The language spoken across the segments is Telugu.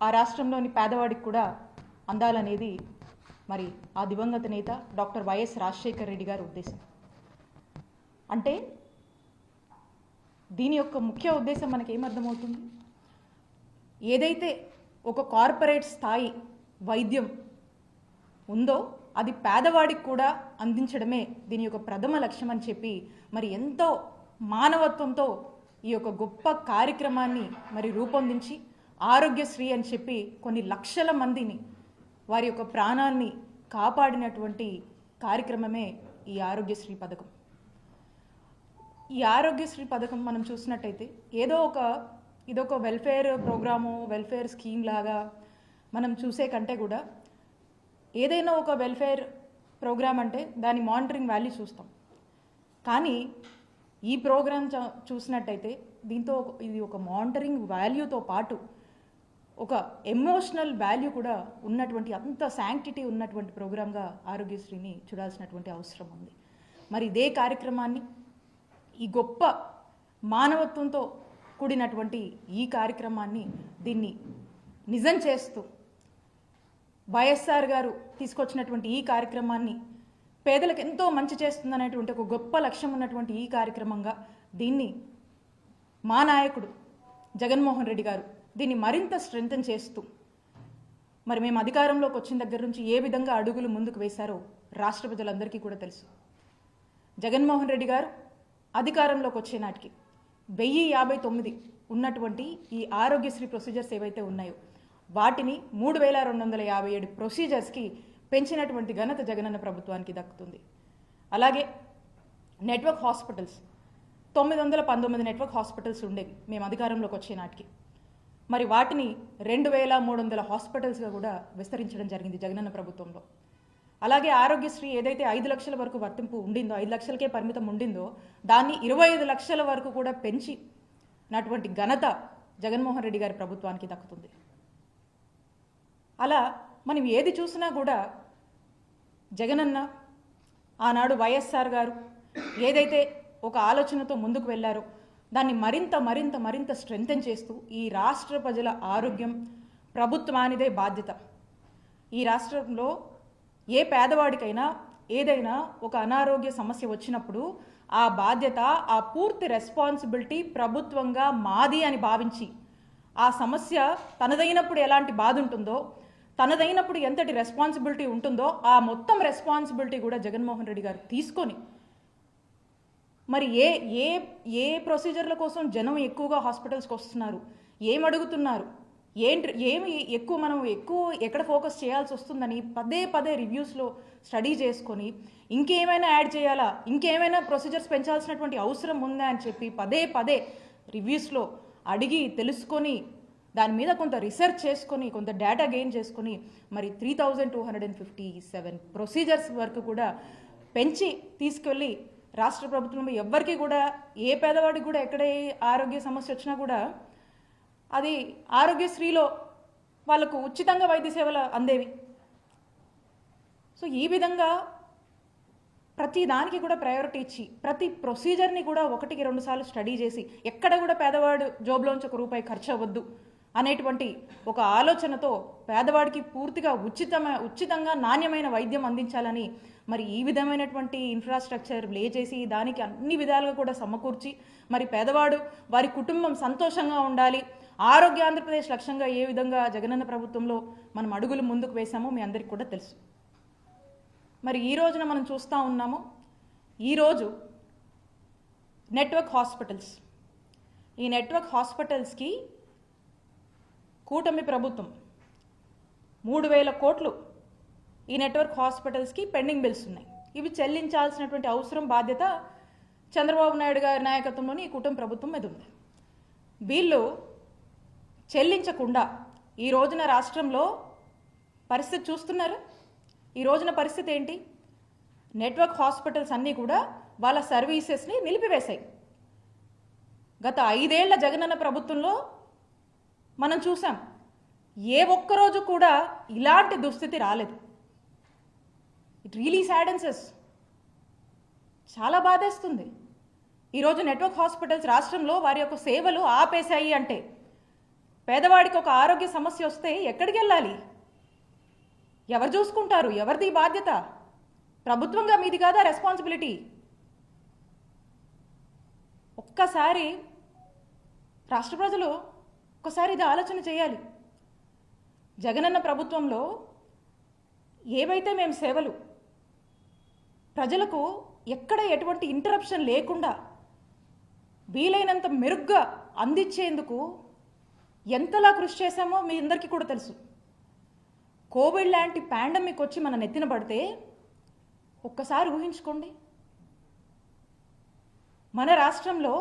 ఆ రాష్ట్రంలోని పేదవాడికి కూడా అందాలనేది మరి ఆ దివంగత నేత డాక్టర్ వైఎస్ రాజశేఖర రెడ్డి గారి ఉద్దేశం. అంటే దీని యొక్క ముఖ్య ఉద్దేశం మనకి ఏమర్థమవుతుంది ఏదైతే ఒక కార్పొరేట్ స్థాయి వైద్యం ఉందో అది పేదవాడికి కూడా అందించడమే దీని యొక్క ప్రథమ లక్ష్యం అని చెప్పి మరి ఎంతో మానవత్వంతో ఈ యొక్క గొప్ప కార్యక్రమాన్ని మరి రూపొందించి ఆరోగ్యశ్రీ అని చెప్పి కొన్ని లక్షల మందిని వారి యొక్క ప్రాణాన్ని కాపాడినటువంటి కార్యక్రమమే ఈ ఆరోగ్యశ్రీ పథకం. ఈ ఆరోగ్యశ్రీ పథకం మనం చూసినట్టయితే ఏదో ఒక ఇదొక వెల్ఫేర్ ప్రోగ్రాము వెల్ఫేర్ స్కీమ్ లాగా మనం చూసే కంటే కూడా ఏదైనా ఒక వెల్ఫేర్ ప్రోగ్రామ్ అంటే దాని మానిటరింగ్ వాల్యూ చూస్తాం. కానీ ఈ ప్రోగ్రామ్ చ- చూసినట్టయితే దీంతో ఒక- ఇది ఒక మానిటరింగ్ వాల్యూతో పాటు ఒక ఎమోషనల్ వాల్యూ కూడా ఉన్నటువంటి అంత శాంక్టిటీ ఉన్నటువంటి ప్రోగ్రామ్గా ఆరోగ్యశ్రీని చూడాల్సినటువంటి అవసరం ఉంది. మరి ఇదే కార్యక్రమాన్ని ఈ గొప్ప మానవత్వంతో కూడినటువంటి ఈ కార్యక్రమాన్ని దీన్ని నిజం చేస్తూ వైఎస్ఆర్ గారు తీసుకొచ్చినటువంటి ఈ కార్యక్రమాన్ని పేదలకు ఎంతో మంచి చేస్తుందనేటువంటి ఒక గొప్ప లక్ష్యం ఉన్నటువంటి ఈ కార్యక్రమంగా దీన్ని మా నాయకుడు జగన్మోహన్ రెడ్డి గారు దీన్ని మరింత స్ట్రెంగ్తన్ చేస్తూ. మరి మేము అధికారంలోకి వచ్చిన దగ్గర నుంచి ఏ విధంగా అడుగులు ముందుకు వేశారో రాష్ట్ర ప్రజలందరికీ కూడా తెలుసు. జగన్మోహన్ రెడ్డి గారు అధికారంలోకి వచ్చే నాటికి వెయ్యి యాభై తొమ్మిది ఉన్నటువంటి ఈ ఆరోగ్యశ్రీ ప్రొసీజర్స్ ఏవైతే ఉన్నాయో వాటిని మూడు వేల రెండు వందల యాభై ఏడు ప్రొసీజర్స్కి పెంచినటువంటి ఘనత జగనన్న ప్రభుత్వానికి దక్కుతుంది. అలాగే నెట్వర్క్ హాస్పిటల్స్ తొమ్మిది వందల పంతొమ్మిది నెట్వర్క్ హాస్పిటల్స్ ఉండేవి మేము అధికారంలోకి వచ్చే నాటికి. మరి వాటిని రెండు వేల మూడు వందల హాస్పిటల్స్గా కూడా విస్తరించడం జరిగింది జగనన్న ప్రభుత్వంలో. అలాగే ఆరోగ్యశ్రీ ఏదైతే ఐదు లక్షల వరకు వర్తింపు ఉండిందో ఐదు లక్షలకే పరిమితం ఉండిందో దాన్ని ఇరవై ఐదు లక్షల వరకు కూడా పెంచి నటువంటి ఘనత జగన్మోహన్ రెడ్డి గారి ప్రభుత్వానికి దక్కుతుంది. అలా మనం ఏది చూసినా కూడా జగనన్న ఆనాడు వైఎస్ఆర్ గారు ఏదైతే ఒక ఆలోచనతో ముందుకు వెళ్ళారో దాన్ని మరింత మరింత మరింత స్ట్రెంగ్తన్ చేస్తూ ఈ రాష్ట్ర ప్రజల ఆరోగ్యం ప్రభుత్వానిదే బాధ్యత. ఈ రాష్ట్రంలో ఏ పేదవాడికైనా ఏదైనా ఒక అనారోగ్య సమస్య వచ్చినప్పుడు ఆ బాధ్యత ఆ పూర్తి రెస్పాన్సిబిలిటీ ప్రభుత్వంగా మాది అని భావించి ఆ సమస్య తనదైనప్పుడు ఎలాంటి బాధ ఉంటుందో తనదైనప్పుడు ఎంతటి రెస్పాన్సిబిలిటీ ఉంటుందో ఆ మొత్తం రెస్పాన్సిబిలిటీ కూడా జగన్మోహన్ రెడ్డి గారు తీసుకొని మరి ఏ ఏ ఏ ప్రొసీజర్ల కోసం జనం ఎక్కువగా హాస్పిటల్స్కి వస్తున్నారు? ఏం అడుగుతున్నారు? ఏంటి ఏమి ఎక్కువ మనం ఎక్కువ ఎక్కడ ఫోకస్ చేయాల్సి వస్తుందని పదే పదే రివ్యూస్లో స్టడీ చేసుకొని ఇంకేమైనా యాడ్ చేయాలా? ఇంకేమైనా ప్రొసీజర్స్ పెంచాల్సినటువంటి అవసరం ఉందా అని చెప్పి పదే పదే రివ్యూస్లో అడిగి తెలుసుకొని దాని మీద కొంత రీసెర్చ్ చేసుకొని కొంత డేటా గెయిన్ చేసుకొని మరి three thousand two hundred and fifty seven procedures వరకు కూడా పెంచి తీసుకెళ్ళి రాష్ట్ర ప్రభుత్వంలో ఎవ్వరికి కూడా ఏ పేదవాడికి కూడా ఎక్కడ ఏ ఆరోగ్య సమస్య వచ్చినా కూడా అది ఆరోగ్యశ్రీలో వాళ్ళకు ఉచితంగా వైద్య సేవలు అందేవి. సో ఈ విధంగా ప్రతి దానికి కూడా ప్రయారిటీ ఇచ్చి ప్రతి ప్రొసీజర్ని కూడా ఒకటికి రెండు సార్లు స్టడీ చేసి ఎక్కడ కూడా పేదవాడు జోబులోంచి ఒక రూపాయి ఖర్చు అవ్వద్దు. అనేటువంటి ఒక ఆలోచనతో పేదవాడికి పూర్తిగా ఉచితమ ఉచితంగా నాణ్యమైన వైద్యం అందించాలని మరి ఈ విధమైనటువంటి ఇన్ఫ్రాస్ట్రక్చర్ లే చేసి దానికి అన్ని విధాలుగా కూడా సమకూర్చి మరి పేదవాడు వారి కుటుంబం సంతోషంగా ఉండాలి. ఆరోగ్య ఆంధ్రప్రదేశ్ లక్ష్యంగా ఏ విధంగా జగనన్న ప్రభుత్వంలో మనం అడుగులు ముందుకు వేశామో మీ అందరికీ కూడా తెలుసు. మరి ఈ రోజున మనం చూస్తూ ఉన్నాము ఈరోజు నెట్వర్క్ హాస్పిటల్స్ ఈ నెట్వర్క్ హాస్పిటల్స్కి కూటమి ప్రభుత్వం. మూడు వేల కోట్లు ఈ నెట్వర్క్ హాస్పిటల్స్కి పెండింగ్ బిల్స్ ఉన్నాయి. ఇవి చెల్లించాల్సినటువంటి అవసరం బాధ్యత చంద్రబాబు నాయుడు గారి నాయకత్వంలోని ఈ కూటమి ప్రభుత్వం మీద ఉంది. వీళ్ళు చెల్లించకుండా ఈ రోజున రాష్ట్రంలో పరిస్థితి చూస్తున్నారు. ఈ రోజున పరిస్థితి ఏంటి? నెట్వర్క్ హాస్పిటల్స్ అన్నీ కూడా వాళ్ళ సర్వీసెస్ని నిలిపివేశాయి. గత ఐదేళ్ళ జగనన్న ప్రభుత్వంలో మనం చూసాం. ఏ ఒక్కరోజు కూడా ఇలాంటి దుస్థితి రాలేదు. ఇట్ రియలీ సాడెన్సెస్ చాలా బాధేస్తుంది. ఈరోజు నెట్వర్క్ హాస్పిటల్స్ రాష్ట్రంలో వారి యొక్క సేవలు ఆపేశాయి అంటే పేదవాడికి ఒక ఆరోగ్య సమస్య వస్తే ఎక్కడికి వెళ్ళాలి? ఎవరు చూసుకుంటారు? ఎవరిది బాధ్యత? ప్రభుత్వంగా మీది కాదా రెస్పాన్సిబిలిటీ ఒక్కసారి రాష్ట్ర ప్రజలు ఒక్కసారి ఇది ఆలోచన చేయాలి. జగనన్న ప్రభుత్వంలో ఏవైతే మేము సేవలు ప్రజలకు ఎక్కడ ఎటువంటి ఇంటరప్షన్ లేకుండా వీలైనంత మెరుగ్గా అందించేందుకు ఎంతలా కృషి చేశామో మీ అందరికీ కూడా తెలుసు. కోవిడ్ లాంటి పాండమిక్ వచ్చి మన నెత్తిన పడితే ఒక్కసారి ఊహించుకోండి. మన రాష్ట్రంలో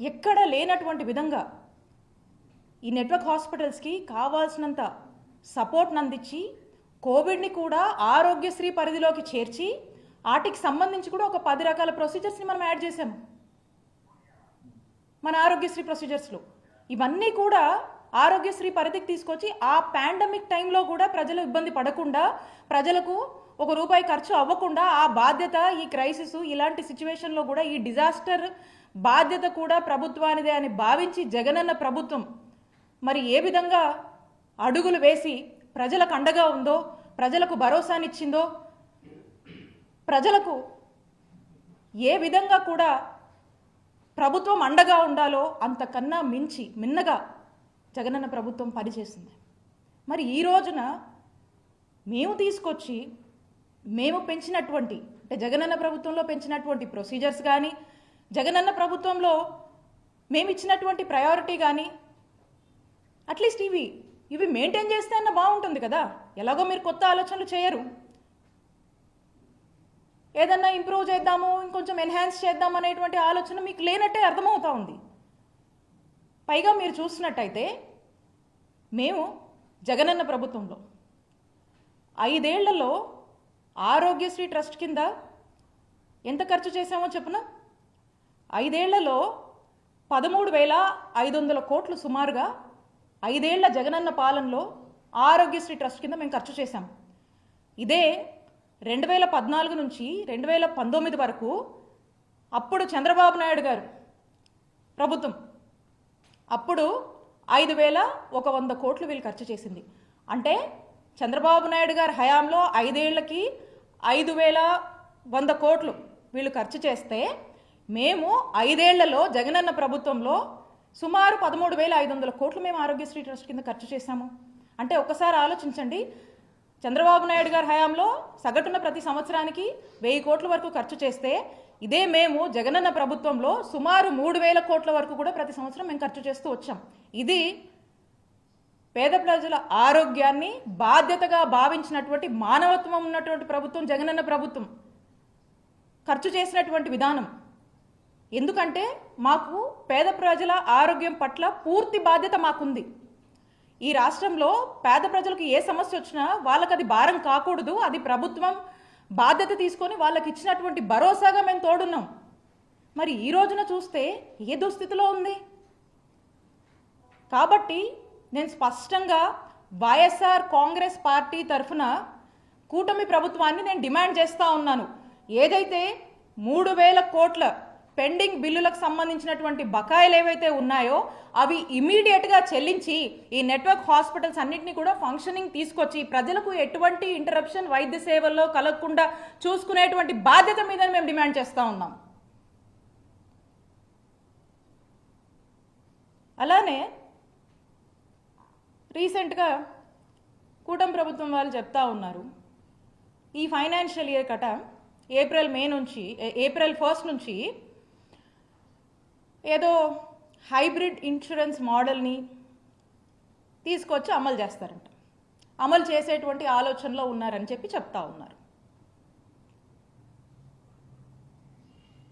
ఎక్కడ లేనటువంటి విధంగా ఈ నెట్వర్క్ హాస్పిటల్స్కి కావాల్సినంత సపోర్ట్ని అందించి కోవిడ్ని కూడా ఆరోగ్యశ్రీ పరిధిలోకి చేర్చి వాటికి సంబంధించి కూడా ఒక పది రకాల ప్రొసీజర్స్ని మనం యాడ్ చేసాము మన ఆరోగ్యశ్రీ ప్రొసీజర్స్లో. ఇవన్నీ కూడా ఆరోగ్యశ్రీ పరిధికి తీసుకొచ్చి ఆ పాండమిక్ టైంలో కూడా ప్రజలు ఇబ్బంది పడకుండా ప్రజలకు ఒక రూపాయి ఖర్చు అవ్వకుండా ఆ బాధ్యత ఈ క్రైసిస్ ఇలాంటి సిచ్యువేషన్లో కూడా ఈ డిజాస్టర్ బాధ్యత కూడా ప్రభుత్వానిదే అని భావించి జగనన్న ప్రభుత్వం మరి ఏ విధంగా అడుగులు వేసి ప్రజలకు అండగా ఉందో ప్రజలకు భరోసానిచ్చిందో ప్రజలకు ఏ విధంగా కూడా ప్రభుత్వం అండగా ఉండాలో అంతకన్నా మించి మిన్నగా జగనన్న ప్రభుత్వం పనిచేసింది. మరి ఈ రోజున మేము తీసుకొచ్చి మేము పెంచినటువంటి అంటే జగనన్న ప్రభుత్వంలో పెంచినటువంటి ప్రొసీజర్స్ కానీ జగనన్న ప్రభుత్వంలో మేము ఇచ్చినటువంటి ప్రయారిటీ కానీ అట్లీస్ట్ ఇవి ఇవి మెయింటైన్ చేస్తే అన్న బాగుంటుంది కదా. ఎలాగో మీరు కొత్త ఆలోచనలు చేయరు. ఏదన్నా ఇంప్రూవ్ చేద్దాము ఇంకొంచెం ఎన్హాన్స్ చేద్దాం అనేటువంటి ఆలోచన మీకు లేనట్టే అర్థమవుతా ఉంది. పైగా మీరు చూసినట్టయితే మేము జగనన్న ప్రభుత్వంలో ఐదేళ్ళలో ఆరోగ్యశ్రీ ట్రస్ట్ కింద ఎంత ఖర్చు చేశామో చెప్పున? ఐదేళ్ళలో పదమూడు వేల ఐదు వందల కోట్లు సుమారుగా ఐదేళ్ళ జగనన్న పాలనలో ఆరోగ్యశ్రీ ట్రస్ట్ కింద మేము ఖర్చు చేశాం. ఇదే రెండు వేల పద్నాలుగు నుంచి రెండు వేల పంతొమ్మిది వరకు అప్పుడు చంద్రబాబు నాయుడు గారు ప్రభుత్వం. అప్పుడు ఐదు వేల ఒక వంద కోట్లు వీళ్ళు ఖర్చు చేసింది. అంటే చంద్రబాబు నాయుడు గారి హయాంలో ఐదేళ్ళకి ఐదు వేల వంద కోట్లు వీళ్ళు ఖర్చు చేస్తే మేము ఐదేళ్ళలో జగనన్న ప్రభుత్వంలో సుమారు పదమూడు వేల ఐదు వందల కోట్లు మేము ఆరోగ్యశ్రీ ట్రస్ట్ కింద ఖర్చు చేశాము. అంటే ఒకసారి ఆలోచించండి. చంద్రబాబు నాయుడు గారి హయాంలో సగటున ప్రతి సంవత్సరానికి వెయ్యి కోట్ల వరకు ఖర్చు చేస్తే ఇదే మేము జగనన్న ప్రభుత్వంలో సుమారు మూడు వేల కోట్ల వరకు కూడా ప్రతి సంవత్సరం మేము ఖర్చు చేస్తూ వచ్చాం. ఇది పేద ప్రజల ఆరోగ్యాన్ని బాధ్యతగా భావించినటువంటి మానవత్వం ఉన్నటువంటి ప్రభుత్వం జగనన్న ప్రభుత్వం ఖర్చు చేసినటువంటి విధానం. ఎందుకంటే మాకు పేద ప్రజల ఆరోగ్యం పట్ల పూర్తి బాధ్యత మాకుంది. ఈ రాష్ట్రంలో పేద ప్రజలకు ఏ సమస్య వచ్చినా వాళ్ళకి అది భారం కాకూడదు. అది ప్రభుత్వం బాధ్యత తీసుకొని వాళ్ళకి ఇచ్చినటువంటి భరోసాగా మేము తోడున్నాం. మరి ఈ రోజున చూస్తే ఏ దుస్థితిలో ఉంది? కాబట్టి నేను స్పష్టంగా వైఎస్ఆర్ కాంగ్రెస్ పార్టీ తరఫున కూటమి ప్రభుత్వాన్ని నేను డిమాండ్ చేస్తూ ఉన్నాను. ఏదైతే మూడు వేల కోట్ల పెండింగ్ బిల్లులకు సంబంధించినటువంటి బకాయిలు ఏవైతే ఉన్నాయో అవి ఇమీడియట్గా చెల్లించి ఈ నెట్వర్క్ హాస్పిటల్స్ అన్నింటినీ కూడా ఫంక్షనింగ్ తీసుకొచ్చి ప్రజలకు ఎటువంటి ఇంటరప్షన్ వైద్య సేవల్లో కలగకుండా చూసుకునేటువంటి బాధ్యత మీద మేము డిమాండ్ చేస్తూ ఉన్నాం. అలానే రీసెంట్గా కూటమి ప్రభుత్వం వాళ్ళు చెప్తా ఉన్నారు. ఈ ఫైనాన్షియల్ ఇయర్ కట ఏప్రిల్ మే నుంచి ఏప్రిల్ ఫస్ట్ నుంచి ఏదో హైబ్రిడ్ ఇన్సూరెన్స్ మోడల్ని తీసుకొచ్చి అమలు చేస్తారంట. అమలు చేసేటువంటి ఆలోచనలో ఉన్నారని చెప్పి చెప్తా ఉన్నారు.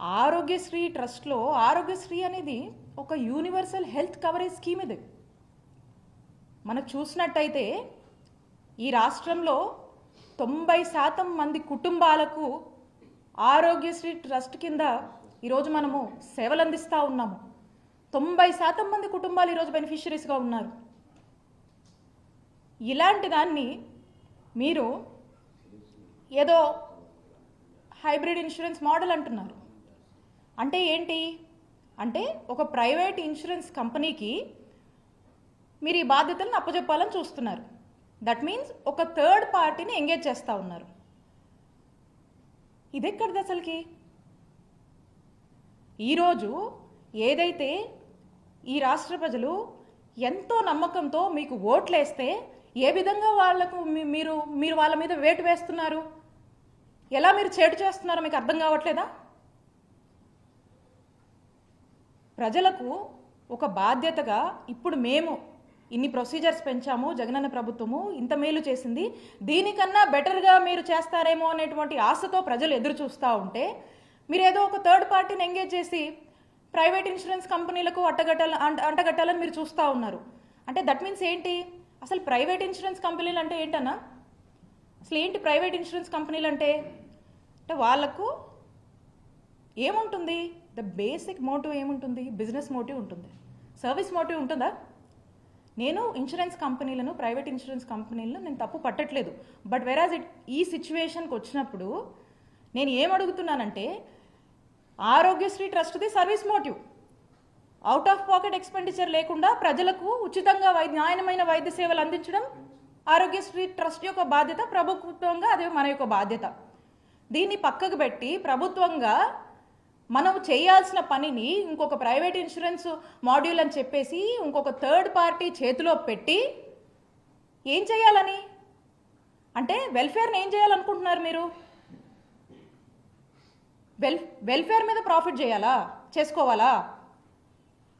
ఆరోగ్యశ్రీ ట్రస్ట్లో ఆరోగ్యశ్రీ అనేది ఒక యూనివర్సల్ హెల్త్ కవరేజ్ స్కీమ్ ఇది. మనకు చూసినట్టయితే ఈ రాష్ట్రంలో తొంభై శాతం మంది కుటుంబాలకు ఆరోగ్యశ్రీ ట్రస్ట్ కింద ఈరోజు మనము సేవలు అందిస్తూ ఉన్నాము. తొంభై శాతం మంది కుటుంబాలు ఈరోజు బెనిఫిషరీస్గా ఉన్నారు. ఇలాంటి దాన్ని మీరు ఏదో హైబ్రిడ్ ఇన్సూరెన్స్ మోడల్ అంటున్నారు. అంటే ఏంటి? అంటే ఒక ప్రైవేట్ ఇన్సూరెన్స్ కంపెనీకి మీరు ఈ బాధ్యతలను అప్పచెప్పాలని చూస్తున్నారు. దట్ మీన్స్ ఒక థర్డ్ పార్టీని ఎంగేజ్ చేస్తూ ఉన్నారు. ఇదెక్కడిది అసలుకి? ఈరోజు ఏదైతే ఈ రాష్ట్ర ప్రజలు ఎంతో నమ్మకంతో మీకు ఓట్లేస్తే ఏ విధంగా వాళ్ళకు మీ- మీరు మీరు వాళ్ళ మీద వేటు వేస్తున్నారు? ఎలా మీరు చేటు చేస్తున్నారో మీకు అర్థం కావట్లేదా? ప్రజలకు ఒక బాధ్యతగా ఇప్పుడు మేము ఇన్ని ప్రొసీజర్స్ పెంచాము జగనన్న ప్రభుత్వము ఇంత మేలు చేసింది. దీనికన్నా బెటర్గా మీరు చేస్తారేమో అనేటువంటి ఆశతో ప్రజలు ఎదురు చూస్తూ ఉంటే మీరు ఏదో ఒక థర్డ్ పార్టీని ఎంగేజ్ చేసి ప్రైవేట్ ఇన్సూరెన్స్ కంపెనీలకు అట్టగట్టాల అంట అంటగట్టాలని మీరు చూస్తూ ఉన్నారు. అంటే దట్ మీన్స్ ఏంటి? అసలు ప్రైవేట్ ఇన్సూరెన్స్ కంపెనీలు అంటే ఏంటన్నా? అసలు ఏంటి ప్రైవేట్ ఇన్సూరెన్స్ కంపెనీలు అంటే అంటే వాళ్ళకు ఏముంటుంది? ద బేసిక్ మోటివ్ ఏముంటుంది? బిజినెస్ మోటివ్ ఉంటుంది. సర్వీస్ మోటివ్ ఉంటుందా? నేను ఇన్సూరెన్స్ కంపెనీలను ప్రైవేట్ ఇన్సూరెన్స్ కంపెనీలను నేను తప్పు పట్టట్లేదు. బట్ వెరాజ్ ఇట్ ఈ సిచ్యువేషన్కి వచ్చినప్పుడు నేను ఏం అడుగుతున్నానంటే Aarogyasri ట్రస్ట్ది service motive. Out of pocket expenditure లేకుండా ప్రజలకు ఉచితంగా వైద్య న్యాయమైన వైద్య సేవలు అందించడం ఆరోగ్యశ్రీ ట్రస్ట్ యొక్క బాధ్యత ప్రభుత్వంగా అదే మన యొక్క బాధ్యత. దీన్ని పక్కకు పెట్టి ప్రభుత్వంగా మనం చేయాల్సిన పనిని ఇంకొక ప్రైవేట్ ఇన్సూరెన్స్ మాడ్యూల్ అని చెప్పేసి ఇంకొక థర్డ్ పార్టీ చేతిలో పెట్టి ఏం చేయాలని? అంటే వెల్ఫేర్ని ఏం చేయాలనుకుంటున్నారు మీరు? వెల్ వెల్ఫేర్ మీద ప్రాఫిట్ చేయాలా? చేసుకోవాలా?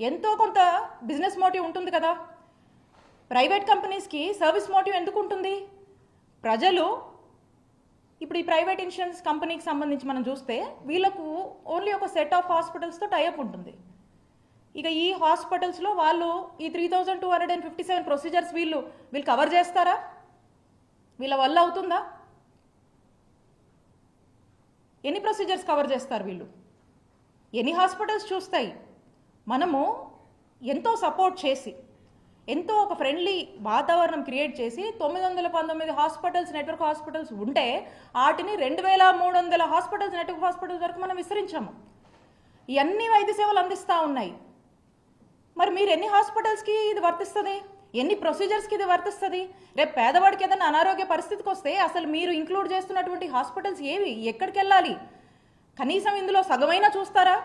ఎంతో కొంత బిజినెస్ మోటివ్ ఉంటుంది కదా. ప్రైవేట్ కంపెనీస్కి సర్వీస్ మోటివ్ ఎందుకు ఉంటుంది? ప్రజలు ఇప్పుడు ఈ ప్రైవేట్ ఇన్సూరెన్స్ కంపెనీకి సంబంధించి మనం చూస్తే వీళ్ళకు ఓన్లీ ఒక సెట్ ఆఫ్ హాస్పిటల్స్తో టైఅప్ ఉంటుంది. ఇక ఈ హాస్పిటల్స్లో వాళ్ళు ఈ three thousand two hundred and fifty seven procedures వీళ్ళు వీళ్ళు కవర్ చేస్తారా? వీళ్ళ వల్ల అవుతుందా? ఎన్ని ప్రొసీజర్స్ కవర్ చేస్తారు వీళ్ళు? ఎన్ని హాస్పిటల్స్ చూస్తాయి? మనము ఎంతో సపోర్ట్ చేసి ఎంతో ఒక ఫ్రెండ్లీ వాతావరణం క్రియేట్ చేసి తొమ్మిది వందల పంతొమ్మిది హాస్పిటల్స్ నెట్వర్క్ హాస్పిటల్స్ ఉంటే వాటిని రెండు వేల మూడు వందల హాస్పిటల్స్ నెట్వర్క్ హాస్పిటల్స్ వరకు మనం విస్తరించాము. ఇవన్నీ వైద్య సేవలు అందిస్తూ ఉన్నాయి. మరి మీరు ఎన్ని హాస్పిటల్స్కి ఇది వర్తిస్తుంది? ఎన్ని ప్రొసీజర్స్కి ఇది వర్తిస్తుంది? రేపు పేదవాడికి ఏదైనా అనారోగ్య పరిస్థితికి వస్తే అసలు మీరు ఇంక్లూడ్ చేస్తున్నటువంటి హాస్పిటల్స్ ఏవి? ఎక్కడికి వెళ్ళాలి కనీసం ఇందులో సగమైనా చూస్తారా?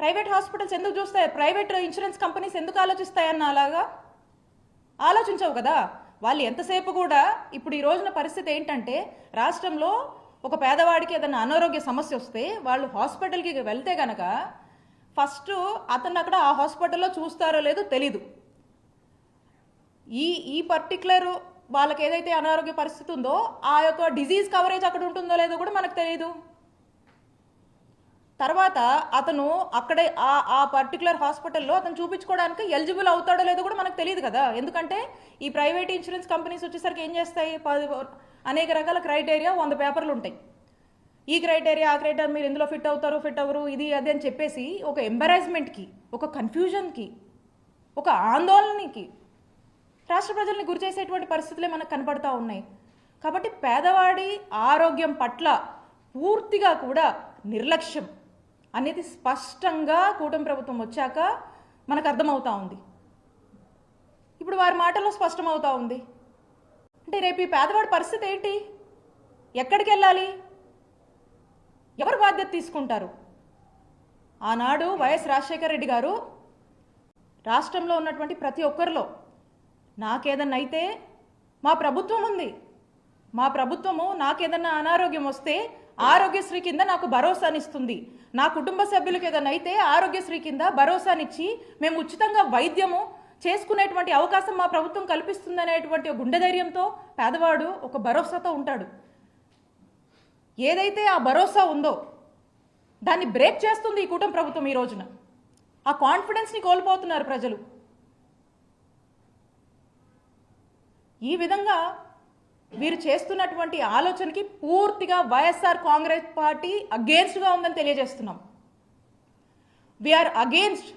ప్రైవేట్ హాస్పిటల్స్ ఎందుకు చూస్తాయి? ప్రైవేట్ ఇన్సూరెన్స్ కంపెనీస్ ఎందుకు ఆలోచిస్తాయన్న అలాగా ఆలోచించవు కదా. వాళ్ళు ఎంతసేపు కూడా ఇప్పుడు ఈ రోజున పరిస్థితి ఏంటంటే రాష్ట్రంలో ఒక పేదవాడికి ఏదైనా అనారోగ్య సమస్య వస్తే వాళ్ళు హాస్పిటల్కి వెళ్తే గనక ఫస్ట్ అతను అక్కడ ఆ హాస్పిటల్లో చూస్తారో లేదో తెలీదు. ఈ ఈ పర్టికులర్ వాళ్ళకి ఏదైతే అనారోగ్య పరిస్థితి ఉందో ఆ యొక్క డిజీజ్ కవరేజ్ అక్కడ ఉంటుందో లేదో కూడా మనకు తెలియదు తర్వాత అతను అక్కడే ఆ ఆ పర్టికులర్ హాస్పిటల్లో అతను చూపించుకోవడానికి ఎలిజిబుల్ అవుతాడో లేదో కూడా మనకు తెలియదు కదా. ఎందుకంటే ఈ ప్రైవేట్ ఇన్సూరెన్స్ కంపెనీస్ వచ్చేసరికి ఏం చేస్తాయి? పది అనేక రకాల క్రైటీరియా వంద పేపర్లు ఉంటాయి. ఈ క్రైటీరియా ఆ క్రైటీరియా మీరు ఇందులో ఫిట్ అవుతారు ఫిట్ అవ్వరు ఇది అది అని చెప్పేసి ఒక ఎంబరాజ్మెంట్కి ఒక కన్ఫ్యూజన్కి ఒక ఆందోళనకి రాష్ట్ర ప్రజల్ని గురిచేసేటువంటి పరిస్థితులే మనకు కనబడతా ఉన్నాయి. కాబట్టి పేదవాడి ఆరోగ్యం పట్ల పూర్తిగా కూడా నిర్లక్ష్యం అనేది స్పష్టంగా కూటమి ప్రభుత్వం వచ్చాక మనకు అర్థమవుతా ఉంది. ఇప్పుడు వారి మాటల్లో స్పష్టమవుతా ఉంది. అంటే రేపు ఈ పేదవాడి పరిస్థితి ఏంటి? ఎక్కడికి వెళ్ళాలి? ఎవరు బాధ్యత తీసుకుంటారు? ఆనాడు వైఎస్ రాజశేఖర రెడ్డి గారు రాష్ట్రంలో ఉన్నటువంటి ప్రతి ఒక్కరిలో నాకేదన్నా అయితే మా ప్రభుత్వం ఉంది మా ప్రభుత్వము నాకేదన్నా అనారోగ్యం వస్తే ఆరోగ్యశ్రీ కింద నాకు భరోసానిస్తుంది. నా కుటుంబ సభ్యులకు ఏదైనా అయితే ఆరోగ్యశ్రీ కింద భరోసానిచ్చి మేము ఉచితంగా వైద్యము చేసుకునేటువంటి అవకాశం మా ప్రభుత్వం కల్పిస్తుందనేటువంటి ఒక గుండె ధైర్యంతో పేదవాడు ఒక భరోసాతో ఉంటాడు. ఏదైతే ఆ భరోసా ఉందో దాన్ని బ్రేక్ చేస్తుంది ఈ కూటమి ప్రభుత్వం ఈ రోజున. ఆ కాన్ఫిడెన్స్ని కోల్పోతున్నారు ప్రజలు. ఈ విధంగా వీరు చేస్తున్నటువంటి ఆలోచనకి పూర్తిగా వైఎస్ఆర్ కాంగ్రెస్ పార్టీ అగేన్స్ట్గా ఉందని తెలియజేస్తున్నాం. We are against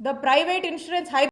the private insurance high